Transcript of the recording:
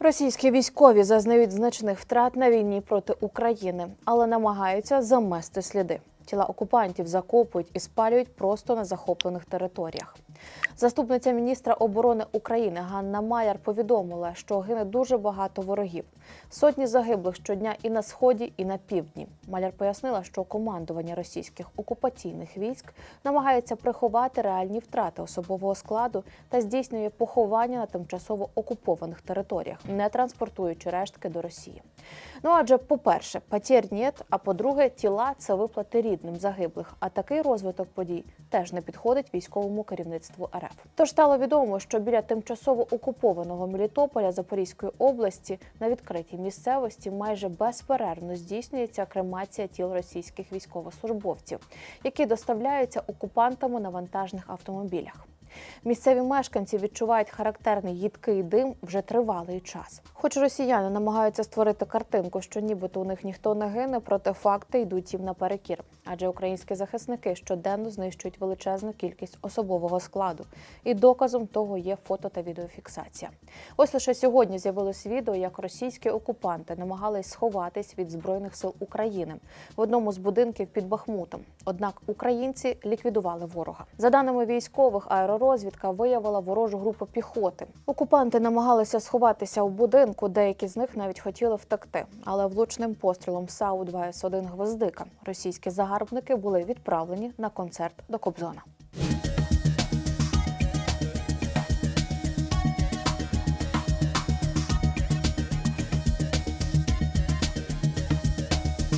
Російські військові зазнають значних втрат на війні проти України, але намагаються замести сліди. Тіла окупантів закопують і спалюють просто на захоплених територіях. Заступниця міністра оборони України Ганна Майяр повідомила, що гине дуже багато ворогів. Сотні загиблих щодня і на сході, і на півдні. Маляр пояснила, що командування російських окупаційних військ намагається приховати реальні втрати особового складу та здійснює поховання на тимчасово окупованих територіях, не транспортуючи рештки до Росії. Ну адже, по-перше, патір нет, а по-друге, тіла це виплати рідним загиблих. А такий розвиток подій теж не підходить військовому керівництву РФ. Тож стало відомо, що біля тимчасово окупованого Мелітополя Запорізької області на відкритій місцевості майже безперервно здійснюється кремація тіл російських військовослужбовців, які доставляються окупантами на вантажних автомобілях. Місцеві мешканці відчувають характерний їдкий дим вже тривалий час. Хоч росіяни намагаються створити картинку, що нібито у них ніхто не гине, проте факти йдуть їм наперекір. Адже українські захисники щоденно знищують величезну кількість особового складу. І доказом того є фото та відеофіксація. Ось лише сьогодні з'явилось відео, як російські окупанти намагались сховатись від збройних сил України в одному з будинків під Бахмутом. Однак українці ліквідували ворога. За даними військових, аеророзвідка виявила ворожу групу піхоти. Окупанти намагалися сховатися у будинку. Деякі з них навіть хотіли втекти, але влучним пострілом САУ 2С1 гвоздика російські загарбники були відправлені на концерт до Кобзона.